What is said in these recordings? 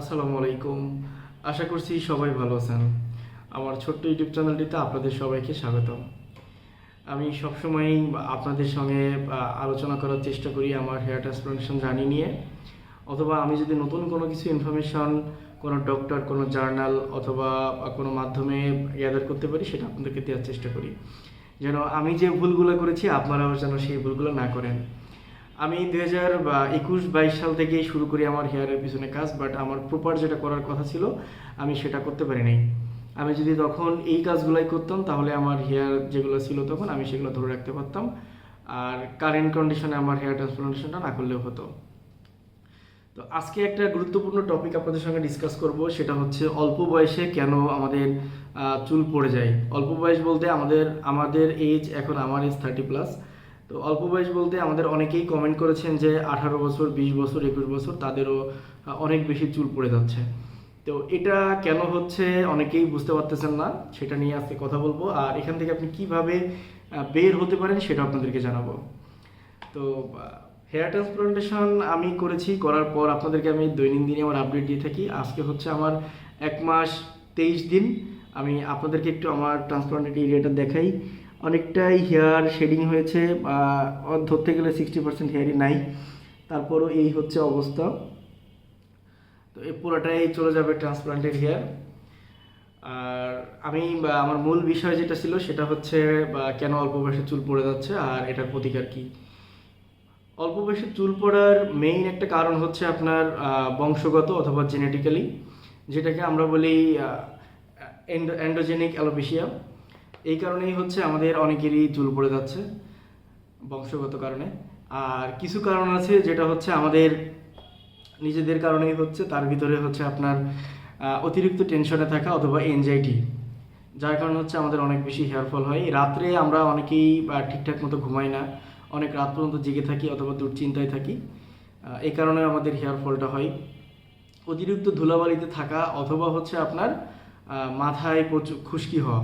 আসসালামু আলাইকুম। আশা করছি সবাই ভালো আছেন। আমার ছোট্ট ইউটিউব চ্যানেলটিতে আপনাদের সবাইকে স্বাগতম। আমি সবসময়ই আপনাদের সঙ্গে আলোচনা করার চেষ্টা করি আমার হেয়ার ট্রান্সপ্লান্টেশন জার্নি নিয়ে। অথবা আমি যদি নতুন কোনো কিছু ইনফরমেশন, কোনো ডক্টর, কোনো জার্নাল অথবা কোনো মাধ্যমে গ্যাদার করতে পারি, সেটা আপনাদেরকে দেওয়ার চেষ্টা করি। যেন আমি যে ভুলগুলো করেছি, আপনারাও যেন সেই ভুলগুলো না করেন। আমি দুই হাজার একুশ বাইশ সাল থেকে শুরু করি আমার হেয়ারের পিছনে কাজ বাট আমার প্রপার যেটা করার কথা ছিল, আমি সেটা করতে পারি নাই। আমি যদি তখন এই কাজগুলাই করতাম, তাহলে আমার হেয়ার যেগুলো ছিল তখন আমি সেগুলো ধরে রাখতে পারতাম। আর কারেন্ট কন্ডিশনে আমার হেয়ার ট্রান্সপ্লান্টেশনটা না করলেও হতো। তো আজকে একটা গুরুত্বপূর্ণ টপিক আপনাদের সঙ্গে ডিসকাস করব, সেটা হচ্ছে অল্প বয়সে কেন আমাদের চুল পড়ে যায়? অল্প বয়স বলতে আমাদের আমাদের এজ এখন আমার এজ থার্টি প্লাস তো অল্প বয়স বলতে আমাদের অনেকেই কমেন্ট করেছেন যে আঠারো বছর, বিশ বছর, একুশ বছর তাদেরও অনেক বেশি চুল পড়ে যাচ্ছে। তো এটা কেন হচ্ছে অনেকেই বুঝতে পারতেছেন না, সেটা নিয়ে আজকে কথা বলব। আর এখান থেকে আপনি কীভাবে বের হতে পারেন সেটা আপনাদেরকে জানাব। তো হেয়ার ট্রান্সপ্লান্টেশন আমি করেছি, করার পর আপনাদেরকে আমি দৈনন্দিনই আমার আপডেট দিয়ে থাকি। আজকে হচ্ছে আমার এক মাস তেইশ দিন। আমি আপনাদেরকে একটু আমার ট্রান্সপ্লান্টেড এরিয়াটা দেখাই। অনেকটাই হেয়ার শেডিং হয়েছে আহ, ধরতে গেলে সিক্সটি পার্সেন্ট হেয়ারই নাই। তারপরও এই হচ্ছে অবস্থা। তো এই পুরোটাই চলে যাবে ট্রান্সপ্লান্টেড হেয়ার আর আমি বা আমার মূল বিষয় যেটা ছিল সেটা হচ্ছে বা কেন অল্প বয়সে চুল পড়ে যাচ্ছে আর এটার প্রতিকার কি? অল্প বয়সে চুল পড়ার মেইন একটা কারণ হচ্ছে আপনার বংশগত অথবা জেনেটিক্যালি যেটাকে আমরা বলি অ্যান্ডোজেনিক অ্যালোপেশিয়া এই কারণেই হচ্ছে আমাদের অনেকেরই চুল পড়ে যাচ্ছে, বংশগত কারণে। আর কিছু কারণ আছে যেটা হচ্ছে আমাদের নিজেদের কারণেই হচ্ছে, তার ভিতরে হচ্ছে আপনার অতিরিক্ত টেনশনে থাকা অথবা এনজাইটি যার কারণে হচ্ছে আমাদের অনেক বেশি হেয়ার ফল হয়। রাত্রে আমরা অনেকেই ঠিকঠাক মতো ঘুমাই না, অনেক রাত পর্যন্ত জেগে থাকি অথবা দুশ্চিন্তায় থাকি। এই কারণে আমাদের হেয়ার ফলটা হয়। অতিরিক্ত ধুলাবালিতে থাকা অথবা হচ্ছে আপনার মাথায় প্রচুর খুশকি হওয়া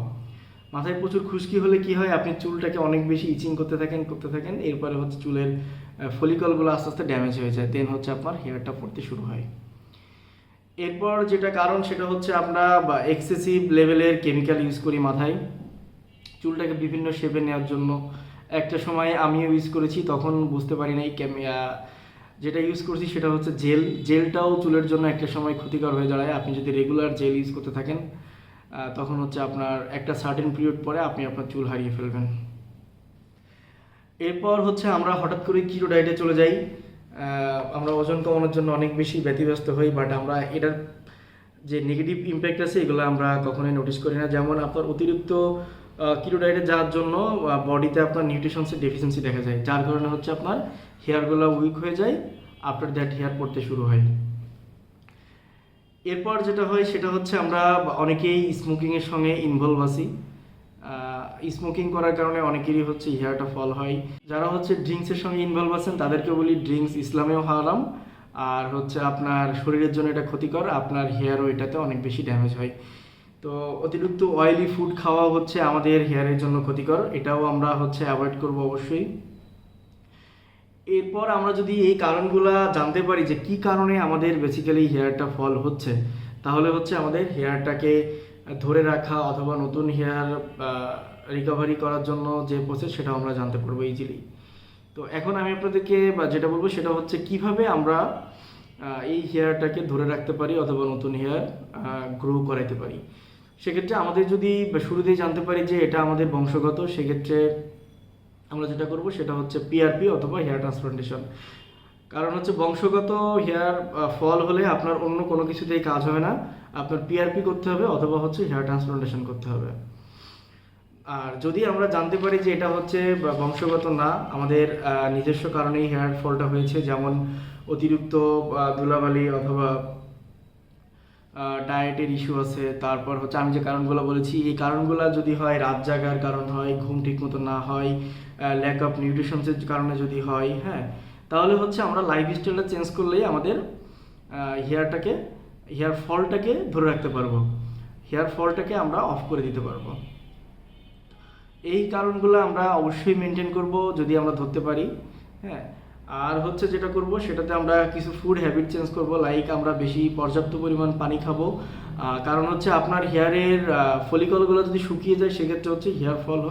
মাথায় প্রচুর খুশকি হলে কি হয়? আপনি চুলটাকে অনেক বেশি ইচিং করতে থাকেন করতে থাকেন, এরপরে হচ্ছে চুলের ফলিকলগুলো আস্তে আস্তে ড্যামেজ হয়ে যায়। দেন হচ্ছে আপনার হেয়ারটা পড়তে শুরু হয়। এরপর যেটা কারণ, সেটা হচ্ছে আমরা এক্সেসিভ লেভেলের কেমিক্যাল ইউজ করি মাথায়। চুলটাকে বিভিন্ন শেপে নেওয়ার জন্য। একটা সময় আমিও ইউজ করেছি, তখন বুঝতে পারি নাই যেটা ইউজ করছি সেটা হচ্ছে জেল জেলটাও চুলের জন্য একটা সময় ক্ষতিকর হয়ে দাঁড়ায়। আপনি যদি রেগুলার জেল ইউজ করতে থাকেন তখন হচ্ছে আপনার একটা সার্টেন পিরিয়ড পরে আপনি আপনার চুল হারিয়ে ফেলবেন। এরপর হচ্ছে আমরা হঠাৎ করে কিটো ডায়েটে চলে যাই। আমরা ওজন কমানোর জন্য অনেক বেশি ব্যতিব্যস্ত হই বাট আমরা এটার যে নেগেটিভ ইম্প্যাক্ট আছে, এগুলো আমরা কখনোই নোটিস করি না। যেমন আপনার অতিরিক্ত কিটো ডায়েটে যাওয়ার জন্য বডিতে আপনার নিউট্রিশনসের ডেফিসিয়েন্সি দেখা যায়, যার কারণে হচ্ছে আপনার হেয়ারগুলো উইক হয়ে যায় আফটার দ্যাট হেয়ার পড়তে শুরু হয়। এরপর যেটা হয়, সেটা হচ্ছে আমরা অনেকেই স্মোকিংয়ের সঙ্গে ইনভলভ আছি। স্মোকিং করার কারণে অনেকেরই হচ্ছে হেয়ারটা ফল হয়। যারা হচ্ছে ড্রিঙ্কসের সঙ্গে ইনভলভ আছেন তাদেরকে বলি ড্রিঙ্কস ইসলামেও হারাম। আর হচ্ছে আপনার শরীরের জন্য এটা ক্ষতিকর, আপনার হেয়ারও এটাতে অনেক বেশি ড্যামেজ হয়। তো অতিরিক্ত অয়েলি ফুড খাওয়া হচ্ছে আমাদের হেয়ারের জন্য ক্ষতিকর। এটাও আমরা হচ্ছে অ্যাভয়েড করব অবশ্যই। এরপর আমরা যদি এই কারণগুলা জানতে পারি যে কি কারণে আমাদের বেসিক্যালি হেয়ারটা ফল হচ্ছে, তাহলে হচ্ছে আমাদের হেয়ারটাকে ধরে রাখা অথবা নতুন হেয়ার রিকভারি করার জন্য যে প্রসেস সেটা আমরা জানতে পারব ইজিলি তো এখন আমি আপনাদেরকে বা যেটা বলব সেটা হচ্ছে কীভাবে আমরা এই হেয়ারটাকে ধরে রাখতে পারি অথবা নতুন হেয়ার গ্রো করাইতে পারি। সেক্ষেত্রে আমাদের যদি শুরুতেই জানতে পারি যে এটা আমাদের বংশগত, সেক্ষেত্রে আমরা যেটা করব সেটা হচ্ছে পিআরপি অথবা হেয়ার ট্রান্সপ্লান্টেশন কারণ হচ্ছে বংশগত হেয়ার ফল হলে আপনার অন্য কোনো কিছুতেই কাজ হবে না। আপনার পিআরপি করতে হবে অথবা হচ্ছে হেয়ার ট্রান্সপ্লান্টেশন করতে হবে। আর যদি আমরা জানতে পারি যে এটা হচ্ছে বংশগত না, আমাদের নিজস্ব কারণেই হেয়ার ফলটা হয়েছে, যেমন অতিরিক্ত ধুলাবালি অথবা ডায়েটের ইস্যু আছে। তারপর হচ্ছে আমি যে কারণগুলো বলেছি, এই কারণগুলো যদি হয়, রাত জাগার কারণ হয়, ঘুম ঠিক মতো না হয় ল্যাক অফ নিউট্রিশনসের কারণে যদি হয় হ্যাঁ তাহলে হচ্ছে আমরা লাইফ স্টাইলটা চেঞ্জ করলেই আমাদের হেয়ারটাকে হেয়ার ফলটাকে ধরে রাখতে পারব। হেয়ার ফলটাকে আমরা অফ করে দিতে পারব। এই কারণগুলো আমরা অবশ্যই মেনটেন করব, যদি আমরা ধরতে পারি হ্যাঁ। আর হচ্ছে যেটা করব, সেটাতে আমরা কিছু ফুড হ্যাবিট চেঞ্জ করব লাইক আমরা বেশি পর্যাপ্ত পরিমাণ পানি খাব। কারণ হচ্ছে আপনার হেয়ারের ফলিকলগুলো যদি শুকিয়ে যায়, সেক্ষেত্রে হচ্ছে হেয়ার ফল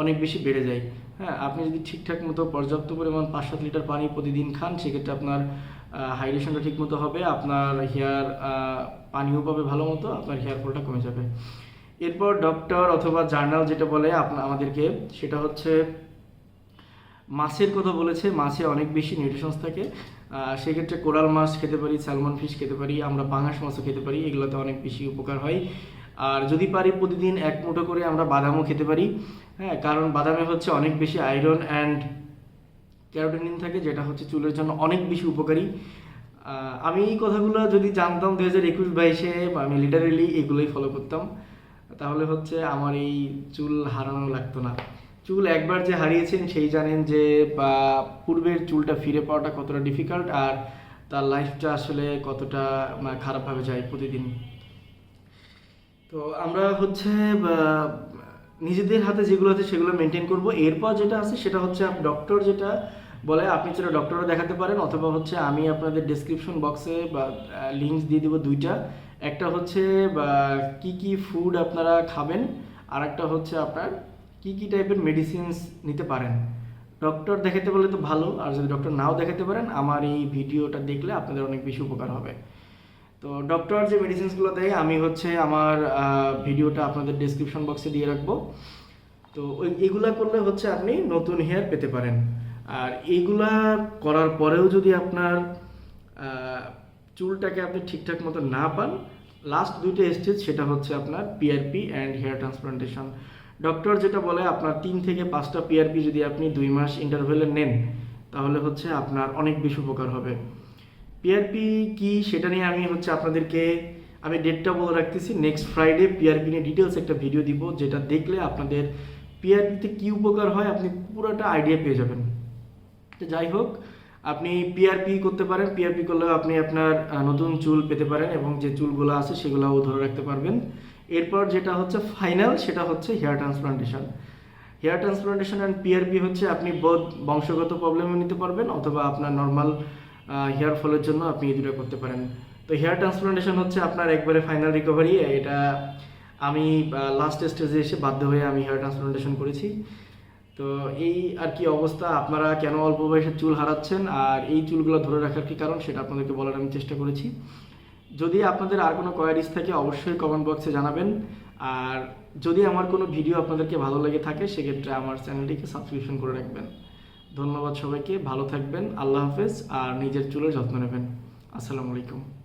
অনেক বেশি বেড়ে যায়। হ্যাঁ আপনি যদি ঠিকঠাক মতো পর্যাপ্ত পরিমাণ পাঁচ সাত লিটার পানি প্রতিদিন খান, সেক্ষেত্রে আপনার হাইড্রেশনটা ঠিক মতো হবে, আপনার হেয়ার পানিও পাবে ভালো মতো, আপনার হেয়ার ফলটা কমে যাবে। এরপর ডক্টর অথবা জার্নাল যেটা বলে আপনা, আমাদেরকে, সেটা হচ্ছে মাছের কথা বলেছে মাছে অনেক বেশি নিউট্রিশনস থাকে। সেক্ষেত্রে কোরাল মাছ খেতে পারি স্যালমন ফিশ খেতে পারি, আমরা পাঙাশ মাছও খেতে পারি, এগুলোতে অনেক বেশি উপকার হয়। আর যদি পারি প্রতিদিন এক মুঠো করে আমরা বাদামও খেতে পারি। হ্যাঁ কারণ বাদামে হচ্ছে অনেক বেশি আয়রন অ্যান্ড ক্যারোটিনিন থাকে, যেটা হচ্ছে চুলের জন্য অনেক বেশি উপকারী। আমি এই কথাগুলো যদি জানতাম দু হাজার একুশ বাইশে, আমি লিটারেলি এগুলোই ফলো করতাম। তাহলে হচ্ছে আমার এই চুল হারানো লাগতো না। চুল একবার যে হারিয়েছেন সেই জানেন যে, বা পূর্বের চুলটা ফিরে পাওয়াটা কতটা ডিফিকাল্ট আর তার লাইফটা আসলে কতটা মানে খারাপভাবে যায় প্রতিদিন। তো আমরা হচ্ছে নিজেদের হাতে যেগুলো আছে সেগুলো মেনটেন করব। এরপর যেটা আছে সেটা হচ্ছে ডক্টর যেটা বলে, আপনি সেটা ডক্টরও দেখাতে পারেন অথবা হচ্ছে আমি আপনাদের ডেসক্রিপশন বক্সে বা লিঙ্কস দিয়ে দেবো দুইটা। একটা হচ্ছে, বা, কি কি ফুড আপনারা খাবেন আর একটা হচ্ছে আপনার কি কি টাইপের মেডিসিনস নিতে পারেন? ডক্টর দেখাতে বলে তো ভালো, আর যদি ডক্টর নাও দেখাতে পারেন, আমার এই ভিডিওটা দেখলে আপনাদের অনেক বেশি উপকার হবে। তো ডক্টর যে মেডিসিনসগুলো দেয়, আমি হচ্ছে আমার ভিডিওটা আপনাদের ডেসক্রিপশন বক্সে দিয়ে রাখব। তো ওই, এগুলা করলে হচ্ছে আপনি নতুন হেয়ার পেতে পারেন। আর এইগুলা করার পরেও যদি আপনার চুলটাকে আপনি ঠিকঠাক মতো না পান লাস্ট দুইটা স্টেজ সেটা হচ্ছে আপনার PRP and hair transplantation doctor যেটা বলে, আপনার তিন থেকে পাঁচটা পিআরপি যদি আপনি দুই মাস ইন্টারভেলে নেন, তাহলে হচ্ছে আপনার অনেক বেশি উপকার হবে। পিআরপি কি সেটা নিয়ে আমি হচ্ছে আপনাদেরকে, আমি ডেটটা বলে রাখতেছি নেক্সট ফ্রাইডে পিআরপি নিয়ে ডিটেলস একটা ভিডিও দিব, যেটা দেখলে আপনাদের পিআরপিতে কি উপকার হয়, আপনি পুরোটা আইডিয়া পেয়ে যাবেন। তো যাই হোক, আপনি পিআরপি করতে পারেন পিআরপি করলেও আপনি আপনার নতুন চুল পেতে পারেন এবং যে চুলগুলো আছে সেগুলোও ধরে রাখতে পারবেন। এরপর যেটা হচ্ছে ফাইনাল সেটা হচ্ছে hair transplantation hair transplantation and PRP হচ্ছে আপনি বোধ বংশগত প্রবলেমও নিতে পারবেন অথবা আপনার নর্মাল হেয়ার ফলের জন্য আপনি এই দুটো করতে পারেন। তো হেয়ার ট্রান্সপ্লান্টেশন হচ্ছে আপনার একবারে ফাইনাল রিকভারি এটা আমি লাস্ট স্টেজে এসে বাধ্য হয়ে আমি হেয়ার ট্রান্সপ্লান্টেশন করেছি। তো এই আর কি অবস্থা, আপনারা কেন অল্প বয়সে চুল হারাচ্ছেন, আর এই চুলগুলো ধরে রাখার কি কারণ, সেটা আপনাদেরকে বলার আমি চেষ্টা করেছি। যদি আপনাদের আর কোনো কোয়ারিজ থাকে, অবশ্যই কমেন্ট বক্সে জানাবেন। আর যদি আমার কোনো ভিডিও আপনাদেরকে ভালো লেগে থাকে, সেক্ষেত্রে আমার চ্যানেলটিকে সাবস্ক্রিপশন করে রাখবেন। ধন্যবাদ সবাইকে, ভালো থাকবেন, আল্লাহ হাফেজ, আর নিজের চুলের যত্ন নেবেন। আসসালামু আলাইকুম।